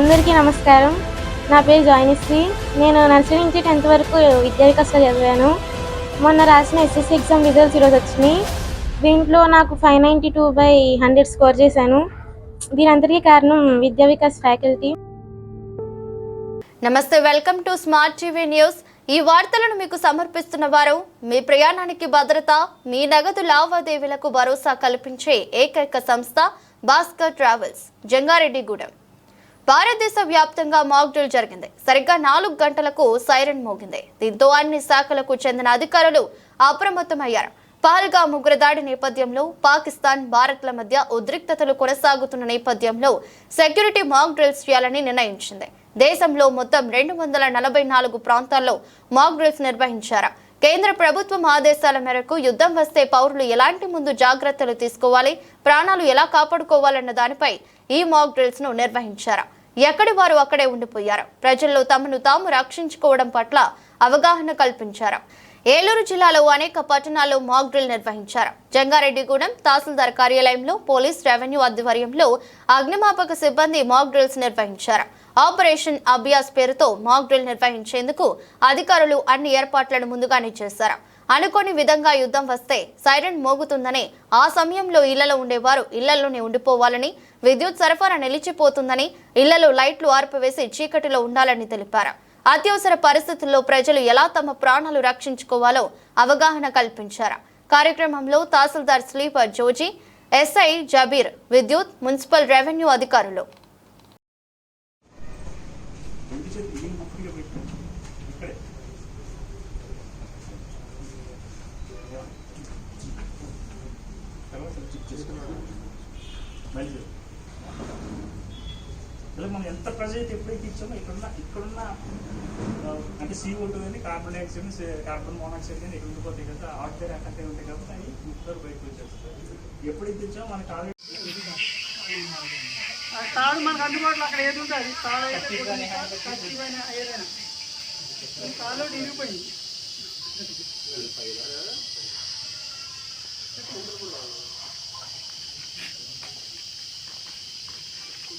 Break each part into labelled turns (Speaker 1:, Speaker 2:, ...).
Speaker 1: అందరికీ నమస్కారం. నా పేరు జాయినిశ్రీ నేను నర్సరీ నుంచి టెన్త్ వరకు విద్యా వికాస్లో చదివాను. మొన్న రాసిన ఎస్ఎస్సి ఎగ్జామ్ రిజల్ట్స్ ఈరోజు వచ్చినాయి. దీంట్లో నాకు five ninety two by hundred score చేశాను. దీని అందరికీ కారణం విద్యా వికాస్ ఫ్యాకల్టీ
Speaker 2: నమస్తే welcome to smart TV news ఈ వార్తలను మీకు సమర్పిస్తున్న వారు మీ ప్రయాణానికి భద్రత మీ నగదు లావాదేవీలకు భరోసా కల్పించే ఏకైక సంస్థ భాస్కర్ ట్రావెల్స్ జంగారెడ్డిగూడెం. భారతదేశ వ్యాప్తంగా మాక్డ్రిల్ జరిగింది. సరిగ్గా నాలుగు గంటలకు సైరన్ మోగింది. దీంతో అన్ని శాఖలకు చెందిన అధికారులు అప్రమత్తమయ్యారు. పాల్గా ముగ్గురు దాడి నేపథ్యంలో పాకిస్తాన్ భారత్ల మధ్య ఉద్రిక్తతలు కొనసాగుతున్న నేపథ్యంలో సెక్యూరిటీ మాక్ డ్రిల్స్ చేయాలని నిర్ణయించింది. దేశంలో మొత్తం రెండు వందల నలభై నాలుగు ప్రాంతాల్లో మాక్ డ్రిల్స్ నిర్వహించారు. కేంద్ర ప్రభుత్వం ఆదేశాల మేరకు యుద్ధం వస్తే పౌరులు ఎలాంటి ముందు జాగ్రత్తలు తీసుకోవాలి ప్రాణాలు ఎలా కాపాడుకోవాలన్న దానిపై ఈ మాక్ డ్రిల్స్ను నిర్వహించారు. ఎక్కడి వారు అక్కడే ఉండిపోయారు. ప్రజల్లో తమను తాము రక్షించుకోవడం పట్ల అవగాహన కల్పించారు. ఏలూరు జిల్లాలో అనేక పట్టణాల్లో మాక్ డ్రిల్ నిర్వహించారు. జంగారెడ్డిగూడెం తహసీల్దార్ కార్యాలయంలో పోలీస్ రెవెన్యూ ఆధ్వర్యంలో అగ్నిమాపక సిబ్బంది మాక్ డ్రిల్స్ నిర్వహించారు. ఆపరేషన్ అభ్యాస్ పేరుతో మాక్ డ్రిల్ నిర్వహించేందుకు అధికారులు అన్ని ఏర్పాట్లను ముందుగానే చేశారు. అనుకోని విధంగా యుద్ధం వస్తే సైరన్ మోగుతుందని ఆ సమయంలో ఇళ్ళలో ఉండేవారు ఇళ్ళలోనే ఉండిపోవాలని విద్యుత్ సరఫరా నిలిచిపోతుందని ఇళ్ళలో లైట్లు ఆర్పివేసి చీకటిలో ఉండాలని తెలిపారు. అత్యవసర పరిస్థితుల్లో ప్రజలు ఎలా తమ ప్రాణాలు రక్షించుకోవాలో అవగాహన కల్పించారు. కార్యక్రమంలో తహసీల్దార్ స్లీపర్ జోజీ ఎస్ఐ జబీర్ విద్యుత్ మున్సిపల్ రెవెన్యూ అధికారులు.
Speaker 3: మళ్ళీ. ఇలా మనం ఎంత ప్రెజర్ అయితే ఎప్పుడైతే ఇచ్చామో ఇక్కడున్న ఇక్కడున్న అంటే సీ ఓటు కానీ కార్బన్ డైఆక్సైడ్ కార్బన్ మోనాక్సైడ్ కానీ ఇక్కడ ఉండిపోతాయి కదా. ఆక్సిజన్ అక్కడే ఉంటాయి కాబట్టి అవి ముక్కలు బయటకు వచ్చేస్తాయి. ఎప్పుడైతే ఇచ్చామో మనకి ఆల్రెడీ
Speaker 4: ఆ తాడు మనకు అందుబాటులో అక్కడ ఏది ఉంటుంది తాడు ఖర్చుమైన ఏదైనా తాడు ఇరిగిపోయింది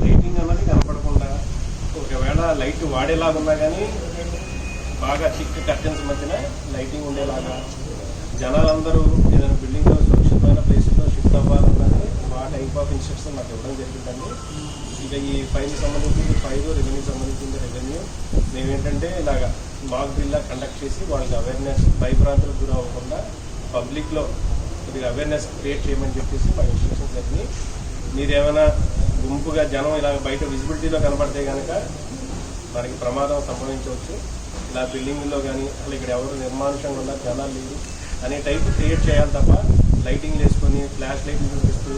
Speaker 5: లైటింగ్ అన్నది కనపడకుండా ఒకవేళ లైట్ వాడేలాగా ఉన్నా కానీ బాగా చిక్ కర్టెన్స్ మధ్యన లైటింగ్ ఉండేలాగా జనాలందరూ ఏదైనా బిల్డింగ్ సురక్షితమైన ప్లేసుల్లో షిఫ్ట్ అవ్వాలన్నది మా టైప్ ఆఫ్ ఇన్స్ట్రక్షన్ మాకు ఇవ్వడం జరిగిందండి ఇక ఈ ఫైవ్ సంబంధించింది ఫైవ్ రెవెన్యూ సంబంధించిన రెవెన్యూ మేమేంటంటే ఇలాగ మాక్ డ్రిల్లా కండక్ట్ చేసి వాళ్ళకి అవేర్నెస్ భయభ్రాంతులకు గురి అవ్వకుండా పబ్లిక్లో కొద్దిగా అవేర్నెస్ క్రియేట్ చేయమని చెప్పేసి మా ఇన్స్ట్రక్షన్స్ జరిగింది మీరేమైనా గుంపుగా జనం ఇలా బయట విజిబిలిటీలో కనబడితే కనుక మనకి ప్రమాదం సంభవించవచ్చు. ఇలా బిల్డింగ్లో కానీ అలా ఇక్కడ ఎవరు నిర్మానుషంగా ఉన్నారు జనాలు లేదు అనే టైప్ క్రియేట్ చేయాలి తప్ప లైటింగ్ వేసుకొని ఫ్లాష్ లైట్లు చూపిస్తూ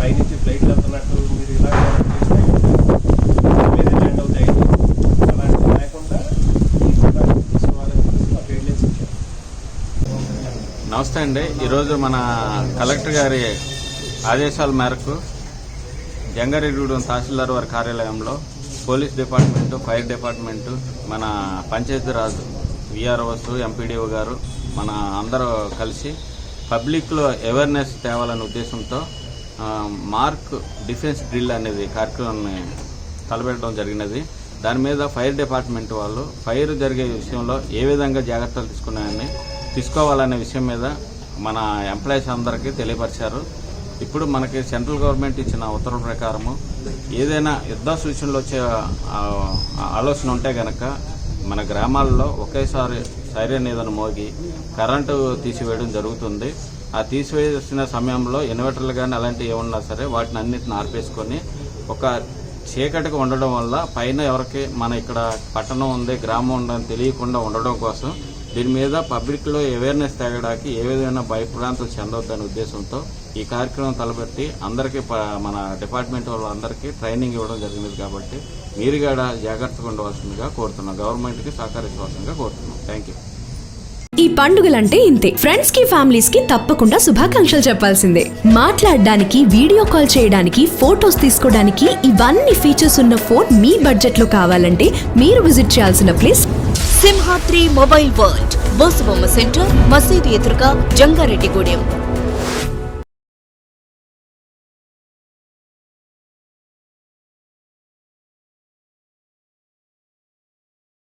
Speaker 5: పైనుంచి ఫ్లైట్లు వెళ్తున్నట్టు మీరు ఇలా మీద ల్యాండ్ అవుతాయి. అలాంటివి లేకుండా
Speaker 6: నమస్తే అండి. ఈరోజు మన కలెక్టర్ గారి ఆదేశాల మేరకు జంగారెడ్డిగూడెం తహసీల్దార్ వారి కార్యాలయంలో పోలీస్ డిపార్ట్మెంటు ఫైర్ డిపార్ట్మెంటు మన పంచాయతీరాజ్ విఆర్ఓస్ ఎంపీడీఓ గారు మన అందరూ కలిసి పబ్లిక్లో అవేర్నెస్ తేవాలనే ఉద్దేశంతో మార్క్ డిఫెన్స్ డ్రిల్ అనేది కార్యక్రమాన్ని తలపెట్టడం జరిగినది. దాని మీద ఫైర్ డిపార్ట్మెంట్ వాళ్ళు ఫైర్ జరిగే విషయంలో ఏ విధంగా జాగ్రత్తలు తీసుకున్నాయని తీసుకోవాలనే విషయం మీద మన ఎంప్లాయీస్ అందరికీ తెలియపరిచారు. ఇప్పుడు మనకి సెంట్రల్ గవర్నమెంట్ ఇచ్చిన ఉత్తర్వుల ప్రకారము ఏదైనా యుద్ధ సూచనలు వచ్చే ఆలోచన ఉంటే గనక మన గ్రామాల్లో ఒకేసారి సైరన్ ఏదైనా మోగి కరెంటు తీసివేయడం జరుగుతుంది. ఆ తీసివేసిన సమయంలో ఇన్వర్టర్లు కానీ అలాంటివి ఏమన్నా సరే వాటిని అన్నిటిని ఆర్పేసుకొని ఒక చీకటిగా ఉండడం వల్ల పైన ఎవరికి మన ఇక్కడ పట్టణం ఉంది గ్రామం ఉందని తెలియకుండా ఉండడం కోసం దీని మీద పబ్లిక్లో అవేర్నెస్ తేగడానికి ఏ విధమైన భయప్రాంతలు చెందొద్దనే ఉద్దేశంతో ఈ కార్యక్రమం తలపెట్టి అందరికీ ప- మన డిపార్ట్మెంట్ వాళ్ళందరికీ ట్రైనింగ్ ఇవ్వడం జరిగింది కాబట్టి మీరు కూడా జాగ్రత్తగా ఉండవలసిందిగా కోరుతున్నాం. గవర్నమెంట్కి సహకరించవలసిందిగా కోరుతున్నాం. థ్యాంక్ యూ
Speaker 7: ఈ పండుగలంటే ఇంతే. ఫ్రెండ్స్కి ఫ్యామిలీస్కి తప్పకుండా శుభాకాంక్షలు చెప్పాల్సిందే. మాట్లాడడానికి వీడియో కాల్ చేయడానికి ఫోటోస్ తీసుకోవడానికి ఇవన్నీ ఫీచర్స్ ఉన్న ఫోన్ మీ బడ్జెట్లో కావాలంటే మీరు విజిట్ చేయాల్సిన place
Speaker 8: Simhadri mobile world బోసబొమ్మ centre మసీదు ఎదురుగా జంగారెడ్డిగూడెం.